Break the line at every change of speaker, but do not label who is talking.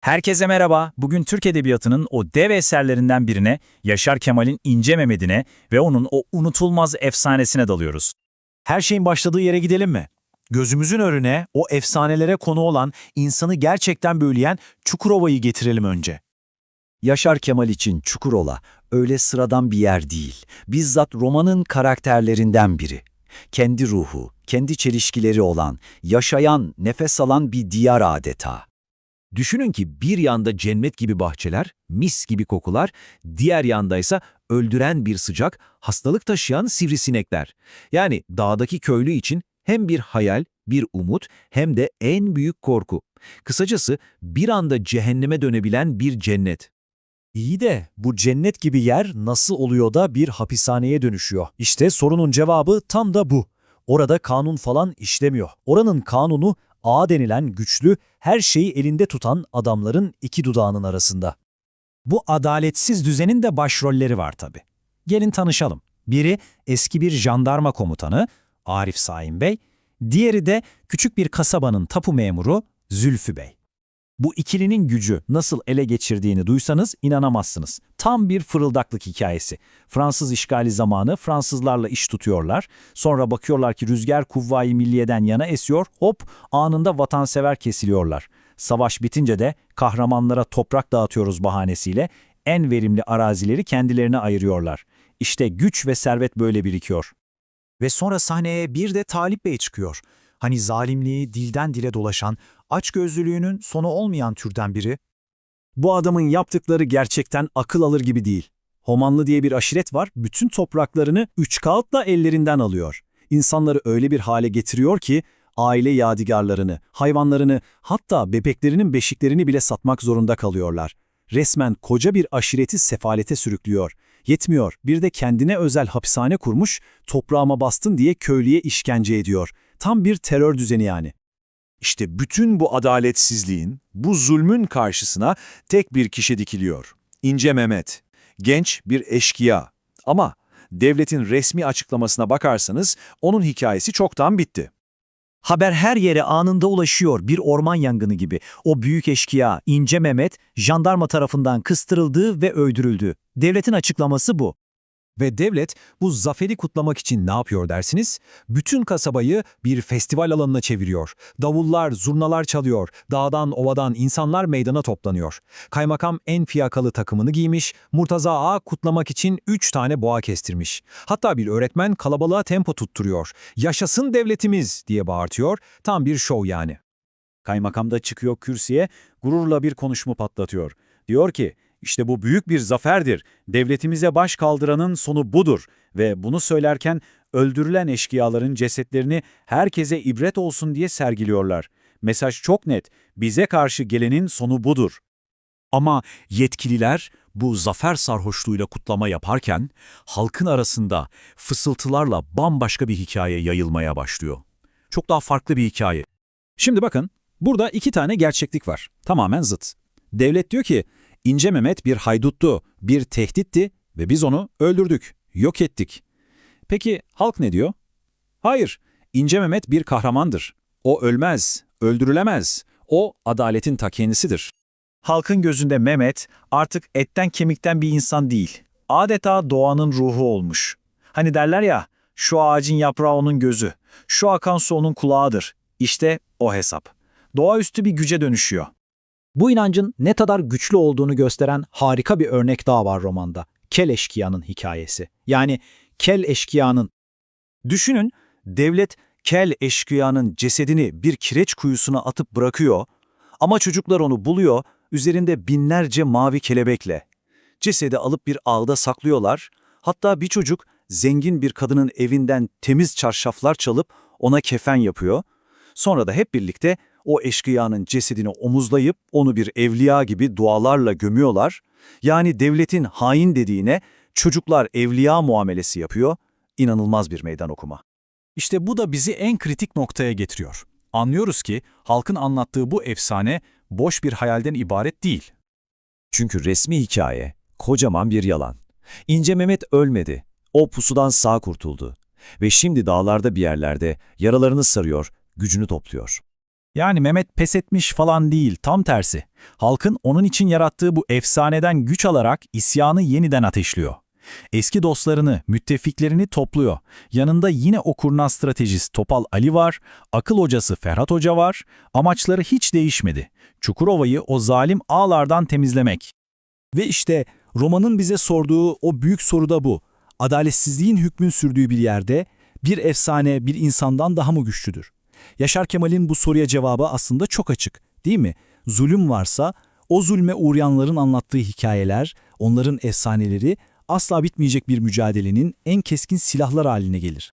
Herkese merhaba. Bugün Türk Edebiyatı'nın o dev eserlerinden birine, Yaşar Kemal'in İnce Mehmet'ine ve onun o unutulmaz efsanesine dalıyoruz.
Her şeyin başladığı yere gidelim mi? Gözümüzün önüne o efsanelere konu olan, insanı gerçekten büyüleyen Çukurova'yı getirelim önce.
Yaşar Kemal için Çukurova öyle sıradan bir yer değil. Bizzat romanın karakterlerinden biri. Kendi ruhu, kendi çelişkileri olan, yaşayan, nefes alan bir diyar adeta.
Düşünün ki bir yanda cennet gibi bahçeler, mis gibi kokular, diğer yandaysa öldüren bir sıcak, hastalık taşıyan sivrisinekler. Yani dağdaki köylü için hem bir hayal, bir umut hem de en büyük korku. Kısacası bir anda cehenneme dönebilen bir cennet.
İyi de bu cennet gibi yer nasıl oluyor da bir hapishaneye dönüşüyor? İşte sorunun cevabı tam da bu. Orada kanun falan işlemiyor. Oranın kanunu A denilen güçlü, her şeyi elinde tutan adamların iki dudağının arasında. Bu adaletsiz düzenin de başrolleri var tabii. Gelin tanışalım. Biri eski bir jandarma komutanı Arif Saim Bey, diğeri de küçük bir kasabanın tapu memuru Zülfü Bey. Bu ikilinin gücü nasıl ele geçirdiğini duysanız inanamazsınız. Tam bir fırıldaklık hikayesi. Fransız işgali zamanı Fransızlarla iş tutuyorlar. Sonra bakıyorlar ki rüzgar kuvvayi milliyeden yana esiyor. Hop anında vatansever kesiliyorlar. Savaş bitince de kahramanlara toprak dağıtıyoruz bahanesiyle en verimli arazileri kendilerine ayırıyorlar. İşte güç ve servet böyle birikiyor. Ve sonra sahneye bir de Talip Bey çıkıyor. Hani zalimliği dilden dile dolaşan, açgözlülüğünün sonu olmayan türden biri. Bu adamın yaptıkları gerçekten akıl alır gibi değil. Homanlı diye bir aşiret var, bütün topraklarını üç kağıtla ellerinden alıyor. İnsanları öyle bir hale getiriyor ki, aile yadigarlarını, hayvanlarını, hatta bebeklerinin beşiklerini bile satmak zorunda kalıyorlar. Resmen koca bir aşireti sefalete sürüklüyor. Yetmiyor, bir de kendine özel hapishane kurmuş, toprağıma bastın diye köylüye işkence ediyor. Tam bir terör düzeni yani.
İşte bütün bu adaletsizliğin, bu zulmün karşısına tek bir kişi dikiliyor. İnce Mehmet. Genç bir eşkıya. Ama devletin resmi açıklamasına bakarsanız onun hikayesi çoktan bitti.
Haber her yere anında ulaşıyor bir orman yangını gibi. O büyük eşkıya İnce Mehmet jandarma tarafından kıstırıldı ve öldürüldü. Devletin açıklaması bu. Ve devlet bu zaferi kutlamak için ne yapıyor dersiniz? Bütün kasabayı bir festival alanına çeviriyor. Davullar, zurnalar çalıyor. Dağdan, ovadan insanlar meydana toplanıyor. Kaymakam en fiyakalı takımını giymiş, Murtaza Ağa kutlamak için 3 tane boğa kestirmiş. Hatta bir öğretmen kalabalığa tempo tutturuyor. Yaşasın devletimiz diye bağırtıyor. Tam bir şov yani. Kaymakam da çıkıyor kürsüye, gururla bir konuşma patlatıyor. Diyor ki, işte bu büyük bir zaferdir. Devletimize baş kaldıranın sonu budur. Ve bunu söylerken öldürülen eşkıyaların cesetlerini herkese ibret olsun diye sergiliyorlar. Mesaj çok net. Bize karşı gelenin sonu budur.
Ama yetkililer bu zafer sarhoşluğuyla kutlama yaparken halkın arasında fısıltılarla bambaşka bir hikaye yayılmaya başlıyor. Çok daha farklı bir hikaye.
Şimdi bakın, burada iki tane gerçeklik var. Tamamen zıt. Devlet diyor ki, İnce Mehmet bir hayduttu, bir tehditti ve biz onu öldürdük, yok ettik. Peki halk ne diyor? Hayır, İnce Mehmet bir kahramandır. O ölmez, öldürülemez. O adaletin ta kendisidir.
Halkın gözünde Mehmet artık etten kemikten bir insan değil. Adeta doğanın ruhu olmuş. Hani derler ya, şu ağacın yaprağı onun gözü, şu akan su onun kulağıdır. İşte o hesap. Doğaüstü bir güce dönüşüyor. Bu inancın ne kadar güçlü olduğunu gösteren harika bir örnek daha var romanda. Kel eşkıyanın hikayesi. Yani kel eşkıyanın. Düşünün, devlet kel eşkıyanın cesedini bir kireç kuyusuna atıp bırakıyor ama çocuklar onu buluyor, üzerinde binlerce mavi kelebekle. Cesedi alıp bir ağda saklıyorlar, hatta bir çocuk zengin bir kadının evinden temiz çarşaflar çalıp ona kefen yapıyor. Sonra da hep birlikte o eşkıyanın cesedini omuzlayıp onu bir evliya gibi dualarla gömüyorlar. Yani devletin hain dediğine çocuklar evliya muamelesi yapıyor. İnanılmaz bir meydan okuma. İşte bu da bizi en kritik noktaya getiriyor. Anlıyoruz ki halkın anlattığı bu efsane boş bir hayalden ibaret değil.
Çünkü resmi hikaye kocaman bir yalan. İnce Mehmet ölmedi. O pusudan sağ kurtuldu. Ve şimdi dağlarda bir yerlerde yaralarını sarıyor, gücünü topluyor.
Yani Mehmet pes etmiş falan değil, tam tersi. Halkın onun için yarattığı bu efsaneden güç alarak isyanı yeniden ateşliyor. Eski dostlarını, müttefiklerini topluyor. Yanında yine o kurnaz stratejist Topal Ali var, akıl hocası Ferhat Hoca var. Amaçları hiç değişmedi. Çukurova'yı o zalim ağlardan temizlemek.
Ve işte romanın bize sorduğu o büyük soru da bu. Adaletsizliğin hükmün sürdüğü bir yerde bir efsane bir insandan daha mı güçlüdür? Yaşar Kemal'in bu soruya cevabı aslında çok açık, değil mi? Zulüm varsa o zulme uğrayanların anlattığı hikayeler, onların efsaneleri asla bitmeyecek bir mücadelenin en keskin silahlar haline gelir.